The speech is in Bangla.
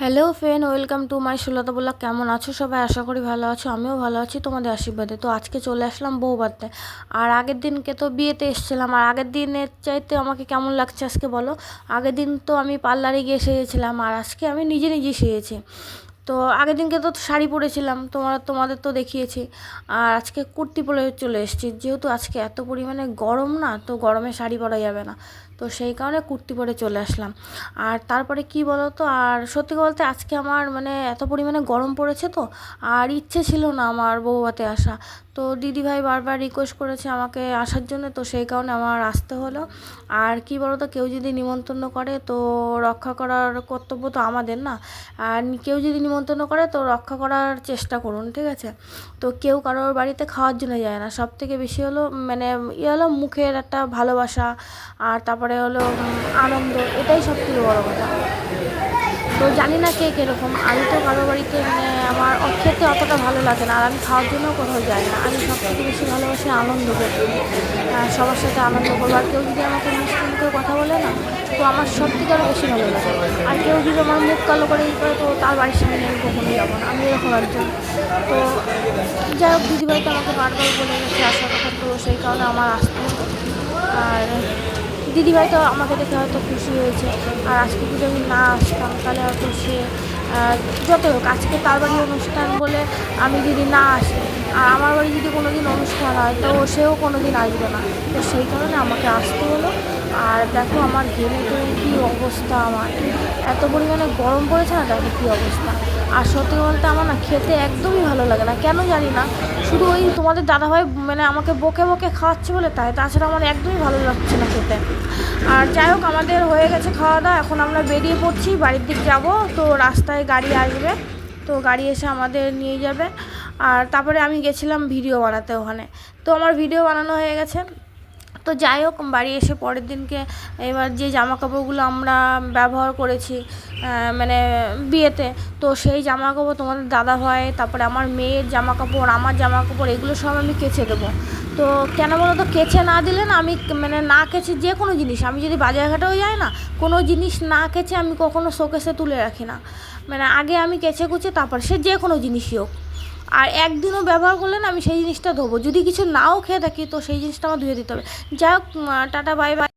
Hello friend welcome to my Sulata বলা কেমন আছো সবাই? আশা করি ভালো আছো। আমিও ভালো আছি তোমাদের আশীর্বাদে। তো আজকে চলে আসলাম বউ বাড়তে আর আগের দিনকে তো বিয়েতে এসেছিলাম। আর আগের দিনের চাইতে আমাকে কেমন লাগছে আজকে বলো? আগের দিন তো আমি পার্লারে গিয়ে সেজেছিলাম। আর আজকে আমি নিজে নিজে সেজেছি। তো আগের দিনকে তো শাড়ি পরেছিলাম, তোমার, তোমাদের তো দেখিয়েছি। আর আজকে কুর্তি পরে চলে এসেছি। যেহেতু আজকে এত পরিমাণে গরম না, তো গরমে শাড়ি পরা যাবে না। তো সেই কারণে কুর্তি পরে চলে আসলাম। আর তারপরে কি বলো তো আর সত্যি বলতে আজকে আমার মানে এত পরিমাণে গরম পড়েছে তো, আর ইচ্ছে ছিল না আমার বউভাতে আসা। তো দিদিভাই বারবার রিকোয়েস্ট করেছে আমাকে আসার জন্য, তো সেই কারণে আমার আসতে হলো। আর কি বলো তো কেউ যদি নিমন্ত্রণ করে তো রক্ষা করার কর্তব্য তো আমাদের না। আর কেউ যদি নিমন্ত্রণ করে, তো রক্ষা করার চেষ্টা করুন, ঠিক আছে? তো কেউ কারোর বাড়িতে খাওয়ার জন্য যায় না। সব থেকে বেশি হলো মানে ইয়ে হলো মুখের একটা ভালোবাসা, আর তারপরে হলো আনন্দ, এটাই সব থেকে বড়ো কথা। তো জানি না কে কীরকম, আমি তো কারোর বাড়িতে মানে আমার খেতে অতটা ভালো লাগে না, আর আমি খাওয়ার জন্য কোথাও যাই না। আমি সব থেকে বেশি ভালোবাসি আনন্দ করতে সবার সাথে আনন্দ করব। আর কেউ যদি আমাকে মুখে কথা বলে না, তো আমার সব থেকে আরও বেশি ভালো লাগে। আর কেউ যদি আমার মুখ কালো করে ই করে, তো তার বাড়ির সামনে আমি কখনোই যাব না। আমি এরকম একজন। তো যাই হোক, দিদিভাই তো আমাকে বারবার বলে গেছে আসার কথা, তো সেই কারণে আমার আসতে আর দিদিভাই তো আমাকে দেখে হয়তো খুশি হয়েছে। আর আজকে যদি আমি না আসতাম, তাহলে হয়তো সে যত হোক, আজকে তার বাড়ির অনুষ্ঠান বলে আমি যদি না আসি, আর আমার বাড়ি যদি কোনো দিন অনুষ্ঠান হয়, তো সেও কোনো দিন আসবে না। তো সেই কারণে আমাকে আসতে হলো। আর দেখো আমার ঘেমে টেমে কী অবস্থা আমার। এত পরিমাণে গরম পড়েছে না, দেখো কী অবস্থা। আর সত্যি বলতে আমার না খেতে একদমই ভালো লাগে না, কেন জানি না। শুধু ওই তোমাদের দাদাভাই মানে আমাকে বকে বকে খাওয়াচ্ছে বলে তাই, তাছাড়া আমার একদমই ভালো লাগছে না খেতে। আর যাই হোক, আমাদের হয়ে গেছে খাওয়া দাওয়া এখন আমরা বেরিয়ে পড়ছি, বাড়ির দিক যাব, তো রাস্তায় গাড়ি আসবে, তো গাড়ি এসে আমাদের নিয়ে যাবে। আর তারপরে আমি গেছিলাম ভিডিও বানাতে ওখানে। তো আমার ভিডিও বানানো হয়ে গেছে। তো যাই হোক, বাড়ি এসে পরের দিনকে এবার যে জামা কাপড়গুলো আমরা ব্যবহার করেছি মানে বিয়েতে, তো সেই জামা কাপড় তোমাদের দাদা হয় তারপরে আমার মেয়ের জামা কাপড় আমার জামা কাপড় এগুলো সব আমি কেচে দেবো। তো কেন বলো তো, কেচে না দিলে না আমি মানে না কেচে যে কোনো জিনিস, আমি যদি বাজারঘাটেও যাই না, কোনো জিনিস না কেচে আমি কখনো শোকেসে তুলে রাখি না। মানে আগে আমি কেচে কুচে, তারপর সে যে কোনো জিনিসই হোক। আর একদিনও ব্যবহার করলে না আমি সেই জিনিসটা ধোবো। যদি কিছু নাও খেয়ে থাকি, তো সেই জিনিসটা আমার ধুয়ে দিতে হবে। যাই হোক টাটা বাই বাই